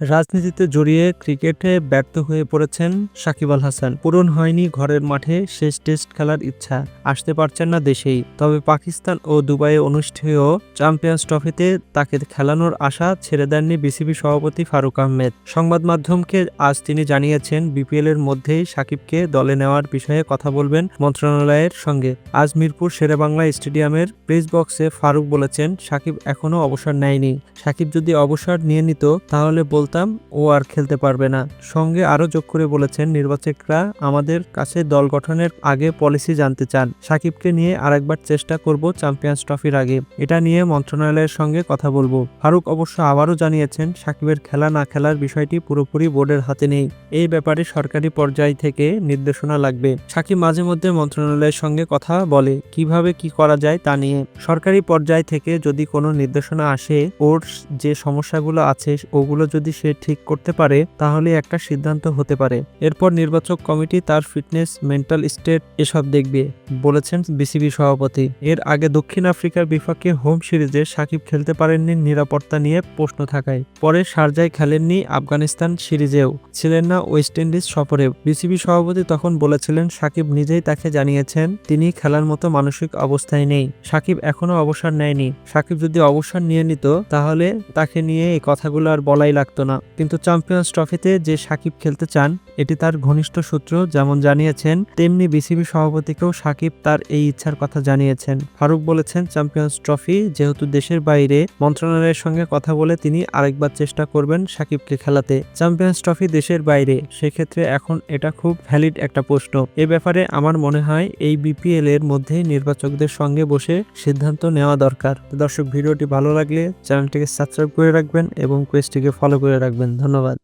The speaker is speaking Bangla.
রাজনীতিতে জড়িয়ে ক্রিকেটে ব্যর্থ হয়ে পড়েছেন সাকিব আল হাসান। পূরণ হয়নি ঘরের মাঠে, শেষ টেস্ট খেলার ইচ্ছা। আসতে পারছেন না দেশেই। তবে পাকিস্তান ও দুবাইয়ে অনুষ্ঠেয় চ্যাম্পিয়ন্স ট্রফিতে তাকে খেলানোর আশা ছেড়ে দেননি বিসিবি সভাপতি ফারুক আহমেদ। সংবাদ মাধ্যমকে আজ তিনি জানিয়েছেন, বিপিএল এর মধ্যেই সাকিবকে দলে নেওয়ার বিষয়ে কথা বলবেন মন্ত্রণালয়ের সঙ্গে। আজ মিরপুর শেরেবাংলা স্টেডিয়ামের প্রেস বক্সে ফারুক বলেছেন, সাকিব এখনও অবসর নেয়নি। সাকিব যদি অবসর নিয়ে নিত, তাহলে বলতাম, ও আর খেলতে পারবে না। সঙ্গে আরও যোগ করে বলেছেন নির্বাচকরা আমাদের কাছে দল গঠনের আগে পলিসি জানতে চান। সাকিবকে নিয়ে আরেকবার চেষ্টা করব চ্যাম্পিয়ন্স ট্রফির আগে। এটা নিয়ে মন্ত্রণালয়ের সঙ্গে কথা বলব। ফারুক অবশ্য আবারও জানিয়েছেন, সাকিবের খেলা না খেলার বিষয়টি পুরোপুরি বোর্ডের হাতে নেই। এই ব্যাপারে সরকারি পর্যায় থেকে নির্দেশনা লাগবে। সাকিব মাঝে মধ্যে মন্ত্রণালয়ের সঙ্গে কথা বলে, কীভাবে কি করা যায় তা নিয়ে। সরকারি পর্যায় থেকে যদি কোনো নির্দেশনা আসে, ওর যে সমস্যাগুলো আছে, ওগুলো যদি সে ঠিক করতে পারে, তাহলে একটা সিদ্ধান্ত হতে পারে। এরপর নির্বাচক কমিটি তার ফিটনেস, মেন্টাল স্টেট এসব দেখবে, বলেছেন বিসিবি সভাপতি। এর আগে দক্ষিণ আফ্রিকার বিপক্ষে হোম সিরিজে সাকিব খেলতে পারেননি নিরাপত্তা নিয়ে প্রশ্ন থাকায়। পরে শারজায় খেলেননি আফগানিস্তান সিরিজেও, ছিলেন না ওয়েস্ট ইন্ডিজ সফরে। বিসিবি সভাপতি তখন বলেছিলেন, সাকিব নিজেই তাকে জানিয়েছেন, তিনি খেলার মতো মানসিক অবস্থায় নেই। সাকিব এখনও অবসর নেয়নি। সাকিব যদি অবসর নিয়ে নিত, তাহলে তাকে নিয়ে এই কথাগুলো আর বলাই লাগতো না। কিন্তু চ্যাম্পিয়ন্স ট্রফিতে যে সাকিব খেলতে চান, এটি তার ঘনিষ্ঠ সূত্র যেমন জানিয়েছেন, তেমনি বিসিবি সভাপতিকেও সাকিব তার এই ইচ্ছার কথা জানিয়েছেন। ফারুক বলেছেন চ্যাম্পিয়ন্স ট্রফি যেহেতু দেশের বাইরে, মন্ত্রণালয়ের সঙ্গে কথা বলে তিনি আরেকবার চেষ্টা করবেন সাকিবকে খেলাতে। চ্যাম্পিয়ন্স ট্রফি দেশের বাইরে, সেক্ষেত্রে এখন এটা খুব ভ্যালিড একটা প্রশ্ন। এ ব্যাপারে আমার মনে হয়, এই বিপিএল এর মধ্যে নির্বাচকদের সঙ্গে বসে সিদ্ধান্ত নেওয়া দরকার। দর্শক, ভিডিওটি ভালো লাগলে চ্যানেলটিকে সাবস্ক্রাইব করে রাখবেন এবং কোয়েস্টটিকে ফলো করে রাখবেন ধন্যবাদ।